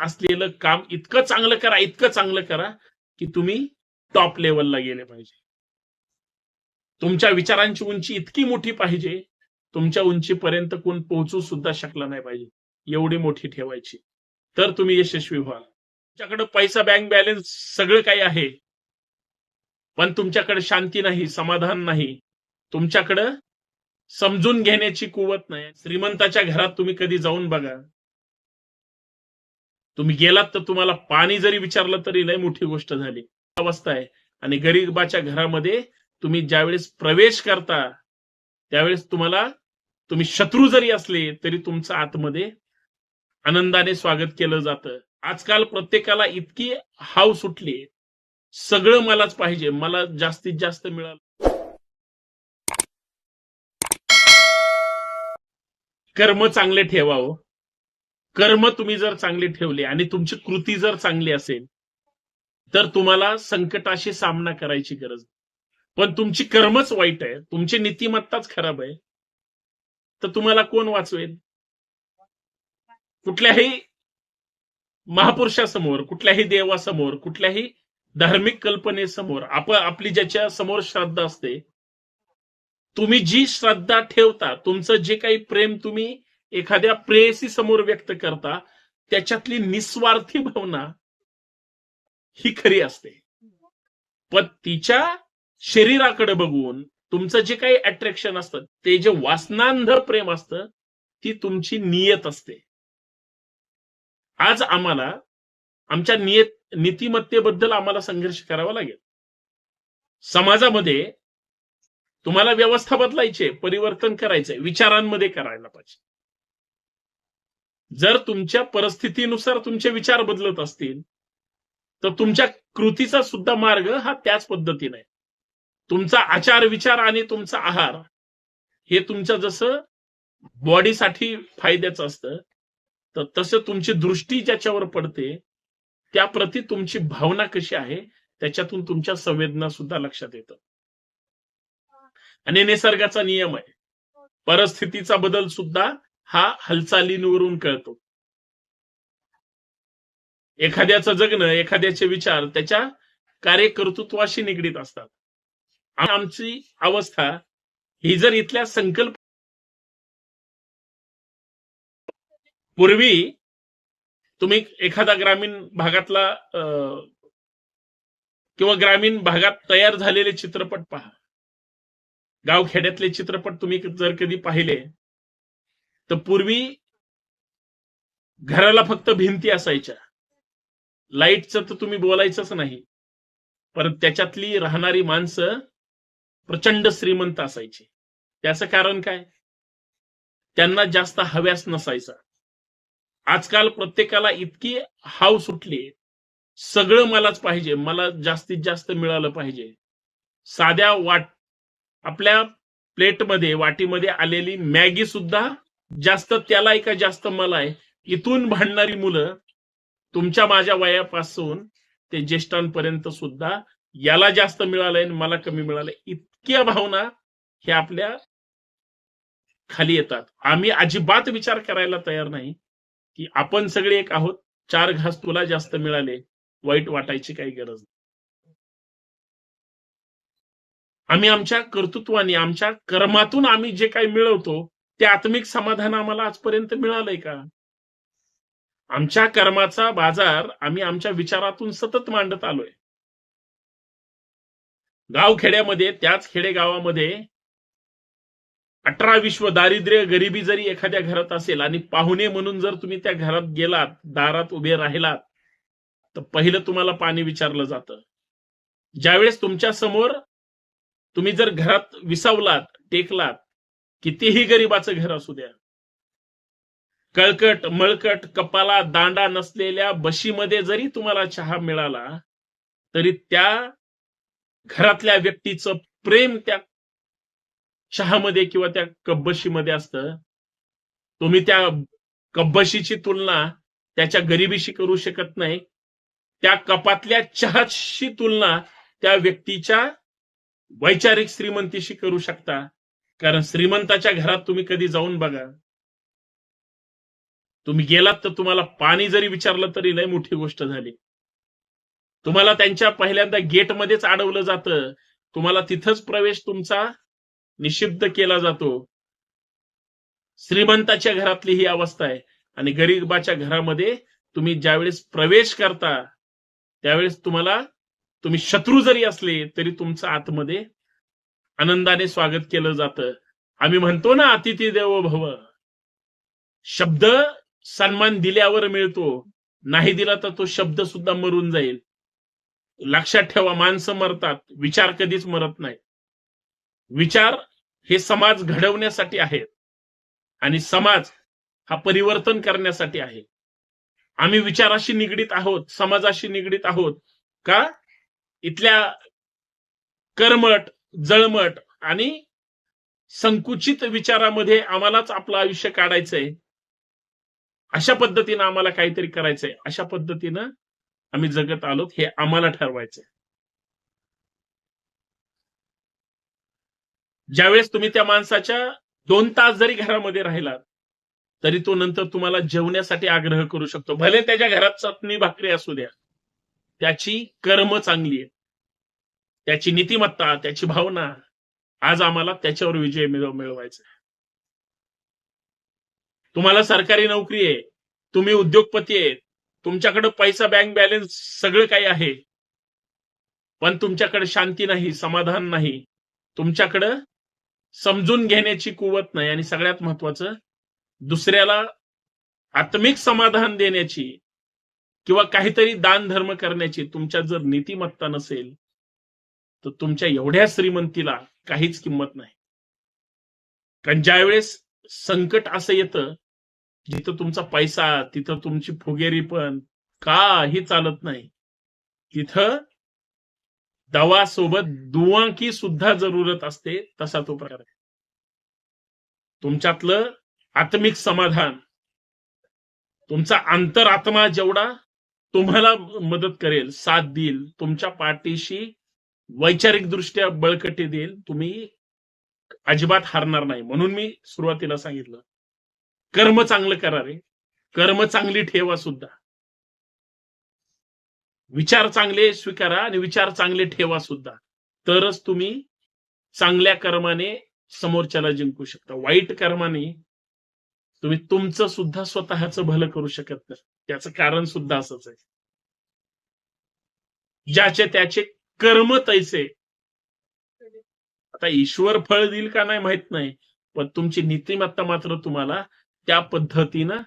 असलेलं काम इतकं चांगलं करा इतकं चांगलं करा की तुम्ही टॉप लेवलला गेले पाहिजे. तुमच्या विचारांची उंची इतकी मोठी पाहिजे तुमच्या उंचीपर्यंत कोण पोहोचू सुद्धा शकला नाही पाहिजे एवढी मोठी ठेवायची. तर तुम्ही यशस्वी व्हाल. तुमच्याकडे पैसा बँक बॅलन्स सगळं काही आहे. पण तुमच्याकडे शांती नाही समाधान नाही. तुमच्याकडं समजून घेण्याची कुवत नाही. श्रीमंताच्या घरात तुम्ही कधी जाऊन बघा. तुम्ही गेलात तर तुम्हाला पाणी जरी विचारलं तरी लय मोठी गोष्ट झाली. अवस्था आहे. आणि गरीबाच्या घरामध्ये तुम्ही ज्यावेळेस प्रवेश करता त्यावेळेस तुम्हाला तुम्ही शत्रू जरी असले तरी तुमचं आतमध्ये आनंदाने स्वागत केलं जातं. आजकाल प्रत्येकाला इतकी हाव सुटली सगळं मलाच पाहिजे. मला जास्तीत जास्त मिळालं. कर्म चांगले ठेवावं. कर्म तुम्ही जर चांगले ठेवले आणि तुमची कृती जर चांगली असेल तर तुम्हाला संकटाशी सामना करायची गरज पण तुमची कर्मच वाईट आहे तुमची नीतिमत्ताच खराब आहे तर तुम्हाला कोण वाचवेल? कुठल्याही महापुरुषासमोर कुठल्याही देवासमोर कुठल्याही धार्मिक कल्पनेसमोर आपण आपली ज्याच्या समोर श्रद्धा असते तुम्ही जी श्रद्धा ठेवता तुमचं जे काही प्रेम तुम्ही एखाद्या प्रेयसी समोर व्यक्त करता त्याच्यातली निस्वार्थी भावना ही खरी असते. पण तिच्या शरीराकडे बघून तुमचं जे काही अट्रॅक्शन असतं ते जे वासनांध प्रेम असतं ती तुमची नियत असते. आज आम्हाला आमच्या नियत नीतिमत्तेबद्दल आम्हाला संघर्ष करावा लागेल. समाजामध्ये तुम्हाला व्यवस्था बदलायची परिवर्तन करायचंय विचारांमध्ये करायला पाहिजे. जर तुमच्या परिस्थितीनुसार तुमचे विचार बदलत असतील तर तुमच्या कृतीचा सुद्धा मार्ग हा त्याच पद्धतीने. तुमचा आचार विचार आणि तुमचा आहार हे तुमचं जसं बॉडीसाठी फायद्याचं असतं तर तसं तुमची दृष्टी ज्याच्यावर पडते त्याप्रती तुमची भावना कशी आहे त्याच्यातून तुमच्या संवेदना सुद्धा लक्षात येतं. आणि निसर्गाचा नियम आहे. परिस्थितीचा बदल सुद्धा हा हालचालींवरून कळतो. एखाद्याचं जगणं एखाद्याचे विचार त्याच्या कार्यकर्तृत्वाशी निगडीत असतात. आणि आमची अवस्था ही जर इथल्या संकल्प पूर्वी तुम्ही एखादा ग्रामीण भागातला किंवा ग्रामीण भागात तयार झालेले चित्रपट पहा. गावखेड्यातले चित्रपट तुम्ही जर कधी पाहिले तर पूर्वी घराला फक्त भिंती असायच्या. लाईटचं तर तुम्ही बोलायचंच नाही. परत त्याच्यातली राहणारी माणसं प्रचंड श्रीमंत असायची. त्याचं कारण काय? त्यांना जास्त हव्यास नसायचा. आजकाल प्रत्येकाला इतकी हाव सुटली सगळं मलाच पाहिजे. मला जास्तीत जास्त मिळालं पाहिजे. साध्या वाट आपल्या प्लेटमध्ये वाटीमध्ये आलेली मॅगी सुद्धा जास्त त्याला आहे का जास्त मला आहे इथून भांडणारी मुलं तुमच्या माझ्या वयापासून ते ज्येष्ठांपर्यंत सुद्धा याला जास्त मिळालंय आणि मला कमी मिळालंय. इतक्या भावना हे आपल्या खाली येतात. आम्ही अजिबात विचार करायला तयार नाही की आपण सगळे एक आहोत चार घास तुला जास्त मिळाले वाईट वाटायची काही गरज नाही. आम्ही आमच्या कर्तृत्वाने आमच्या कर्मातून आम्ही जे काही मिळवतो ते आत्मिक समाधान आम्हाला आजपर्यंत मिळालंय का? आमच्या कर्माचा बाजार आम्ही आमच्या विचारातून सतत मांडत आलोय. गाव खेड्यामध्ये त्याच खेडेगावामध्ये अठरा विश्व दारिद्र्य गरिबी जरी एखाद्या घरात असेल आणि पाहुणे म्हणून जर तुम्ही त्या घरात गेलात दारात उभे राहिलात तर पहिलं तुम्हाला पाणी विचारलं जातं. ज्यावेळेस तुमच्यासमोर तुम्ही जर घरात विसावलात टेकलात कितीही गरिबाचं घर असू द्या. कळकट मळकट कपाला दांडा नसलेल्या बशीमध्ये जरी तुम्हाला चहा मिळाला तरी त्या घरातल्या व्यक्तीचं प्रेम त्या चहामध्ये किंवा त्या कब्बशीमध्ये असतं. तुम्ही त्या कब्बशीची तुलना त्याच्या गरिबीशी करू शकत नाही. त्या कपातल्या चहाशी तुलना त्या व्यक्तीच्या वैचारिक श्रीमंतीशी करू शकता. कारण श्रीमंताच्या घरात तुम्ही कधी जाऊन बघा. तुम्ही गेलात तर तुम्हाला पाणी जरी विचारलं तरी लय मोठी गोष्ट झाली. तुम्हाला त्यांच्या पहिल्यांदा गेटमध्येच अडवलं जातं. तुम्हाला तिथंच प्रवेश तुमचा निषिद्ध केला जातो. श्रीमंताच्या घरातली ही अवस्था आहे. आणि गरीबाच्या घरामध्ये तुम्ही ज्यावेळेस प्रवेश करता त्यावेळेस तुम्हाला तुम्ही शत्रू जरी असले तरी तुमचं आतमध्ये आनंदाने स्वागत केलं जातं. आम्ही म्हणतो ना अतिथी देवो भव. शब्द सन्मान दिल्यावर मिळतो. नाही दिला तर तो शब्द सुद्धा मरून जाईल. लक्षात ठेवा माणसं मरतात. विचार कधीच मरत नाही. विचार हे समाज घडवण्यासाठी आहेत. आणि समाज हा परिवर्तन करण्यासाठी आहे. आम्ही विचाराशी निगडीत आहोत समाजाशी निगडीत आहोत. का? इथल्या कर्मट जळमट आणि संकुचित विचारामध्ये आम्हालाच आपलं आयुष्य काढायचंय. अशा पद्धतीनं आम्हाला काहीतरी करायचंय. अशा पद्धतीनं आम्ही जगत आलोत हे आम्हाला ठरवायचंय. ज्यावेळेस तुम्ही त्या माणसाच्या दोन तास जरी घरामध्ये राहिलात तरी तो नंतर तुम्हाला जेवण्यासाठी आग्रह करू शकतो. भले त्याच्या घरात चटणी भाकरी असू द्या. त्याची कर्म चांगली आहे त्याची नीतिमत्ता त्याची भावना आज आम्हाला त्याच्यावर विजय मिळवायचा तुम्हाला सरकारी नोकरी आहे तुम्ही उद्योगपती आहे तुमच्याकडे पैसा बँक बॅलन्स सगळं काही आहे. पण तुमच्याकडे शांती नाही समाधान नाही. तुमच्याकडं समजून घेण्याची कुवत नाही. आणि सगळ्यात महत्वाचं दुसऱ्याला आत्मिक समाधान देण्याची किंवा काहीतरी दान धर्म करण्याची तुमच्यात जर नीतिमत्ता नसेल तर तुमच्या एवढ्या श्रीमंतीला काहीच किंमत नाही. कारण ज्यावेळेस संकट असं येतं जिथं तुमचा पैसा तिथं तुमची फुगेरी पण काही चालत नाही. तिथं दवा सोबत दुवांकी सुद्धा जरूरत असते तसा तो प्रकार आहे. तुमच्यातलं आत्मिक समाधान तुमचा अंतरात्मा जेवढा तुम्हाला मदत करेल साथ देईल तुमच्या पाठीशी वैचारिक दृष्ट्या बळकटी देईल तुम्ही अजिबात हारणार नाही म्हणून मी सुरुवातीला सांगितलं. कर्म चांगलं करा रे. कर्म चांगली ठेवा सुद्धा. विचार चांगले स्वीकारा आणि विचार चांगले ठेवा सुद्धा. तरच तुम्ही चांगल्या कर्माने समोरच्याला जिंकू शकता. वाईट कर्माने तुम्ही तुमचं सुद्धा स्वतःच भलं करू शकत नाही. त्याचं कारण सुद्धा असंच आहे. ज्याचे त्याचे कर्म तैसे. आता ईश्वर फळ देईल का नाही माहीत नाही पण तुमची नीतिमत्ता मात्र तुम्हाला त्या पद्धतीनं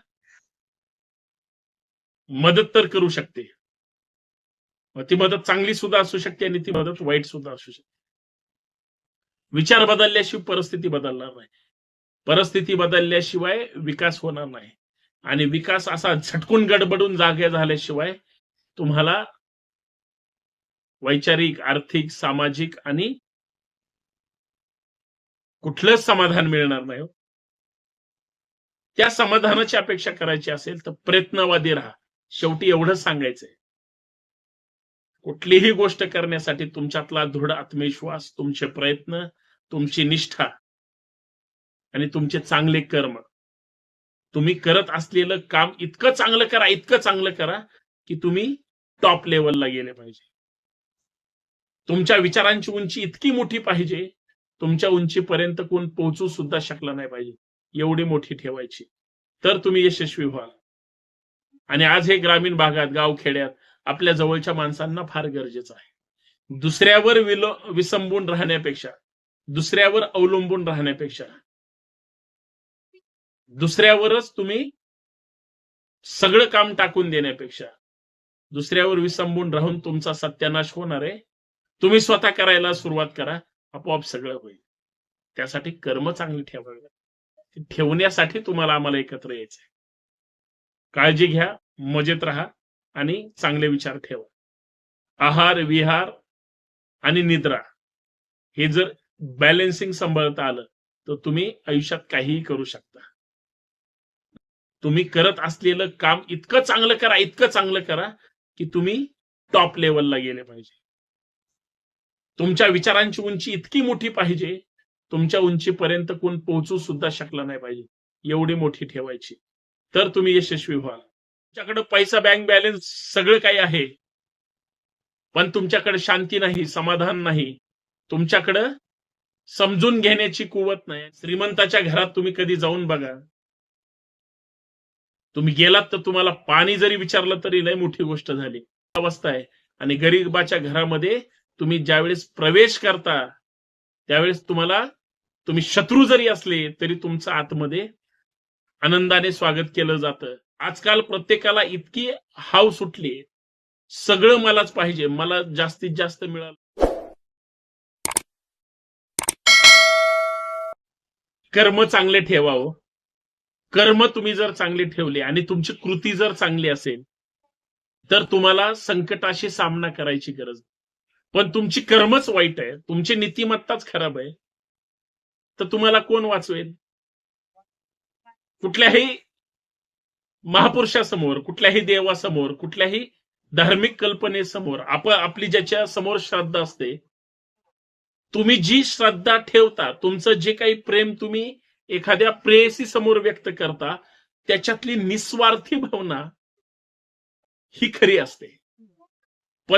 मदत तर करू शकते. ती मदत चांगली सुद्धा असू शकते आणि ती मदत वाईट सुद्धा असू शकते. विचार बदलल्याशिवाय परिस्थिती बदलणार नाही. परिस्थिती बदलल्याशिवाय विकास होणार नाही. आणि विकास असा झटकून गडबडून जागे झाल्याशिवाय तुम्हाला वैचारिक आर्थिक सामाजिक आणि कुठलंच समाधान मिळणार नाही हो. त्या समाधानाची अपेक्षा करायची असेल तर प्रयत्नवादी राहा. शेवटी एवढंच सांगायचंय. कुठलीही गोष्ट करण्यासाठी तुमच्यातला दृढ आत्मविश्वास तुमचे प्रयत्न तुमची निष्ठा आणि तुमचे चांगले कर्म. तुम्ही करत असलेलं काम इतकं चांगलं करा इतकं चांगलं करा की तुम्ही टॉप लेवलला गेले पाहिजे. तुमच्या विचारांची उंची इतकी मोठी पाहिजे तुमच्या उंचीपर्यंत कोण पोहोचू सुद्धा शकला नाही पाहिजे एवढी मोठी ठेवायची. तर तुम्ही यशस्वी व्हाल. आणि आज हे ग्रामीण भागात गाव खेड्यात आपल्या जवळच्या माणसांना फार गरजेचं आहे. दुसऱ्यावर विलो विसंबून राहण्यापेक्षा दुसऱ्यावर अवलंबून राहण्यापेक्षा दुसऱ्यावरच तुम्ही सगळं काम टाकून देण्यापेक्षा दुसऱ्यावर विसंबून राहून तुमचा सत्यानाश होणार आहे. तुम्ही स्वतः करायला सुरुवात करा आपोआप सगळं होईल. त्यासाठी कर्म चांगली ठेवावी ठेवण्यासाठी तुम्हाला आम्हाला एकत्र यायचंय. काळजी घ्या मजेत राहा आणि चांगले विचार ठेवा. आहार विहार आणि निद्रा हे जर बॅलेन्सिंग सांभाळता आलं तर तुम्ही आयुष्यात काहीही करू शकता. तुम्ही करत असलेलं काम इतकं चांगलं करा इतकं चांगलं करा की तुम्ही टॉप लेवलला गेले पाहिजे. तुमच्या विचारांची उंची इतकी मोठी पाहिजे तुमच्या उंचीपर्यंत कोण पोहोचू सुद्धा शकला नाही पाहिजे एवढी मोठी ठेवायची. तर तुम्ही यशस्वी व्हाल. तुमच्याकडे पैसा बँक बॅलन्स सगळं काही आहे. पण तुमच्याकडे शांती नाही समाधान नाही. तुमच्याकडं समजून घेण्याची कुवत नाही. श्रीमंताच्या घरात तुम्ही कधी जाऊन बघा. तुम्ही गेलात तर तुम्हाला पाणी जरी विचारलं तरी लय मोठी गोष्ट झाली. अवस्था आहे. आणि गरीबाच्या घरामध्ये तुम्ही ज्यावेळेस प्रवेश करता त्यावेळेस तुम्हाला तुम्ही शत्रू जरी असले तरी तुमचं आतमध्ये आनंदाने स्वागत केलं जातं. आजकाल प्रत्येकाला इतकी हाव सुटली सगळं मलाच पाहिजे. मला जास्तीत जास्त मिळालं. कर्म चांगले ठेवावं. कर्म तुम्ही जर चांगले ठेवले आणि तुमची कृती जर चांगली असेल तर तुम्हाला संकटाशी सामना करायची गरज नाही. पण तुमची कर्मच वाईट आहे. तुमची नीतिमत्ताच खराब आहे. तर तुम्हाला कोण वाचवेल? कुठल्याही महापुरुषासमोर कुठल्याही देवासमोर कुठल्याही धार्मिक कल्पनेसमोर आप आपली ज्याच्या समोर श्रद्धा असते तुम्ही जी श्रद्धा ठेवता तुमचं जे काही प्रेम तुम्ही एखाद्या प्रेयसी समोर व्यक्त करता त्याच्यातली निस्वार्थी भावना ही खरी असते.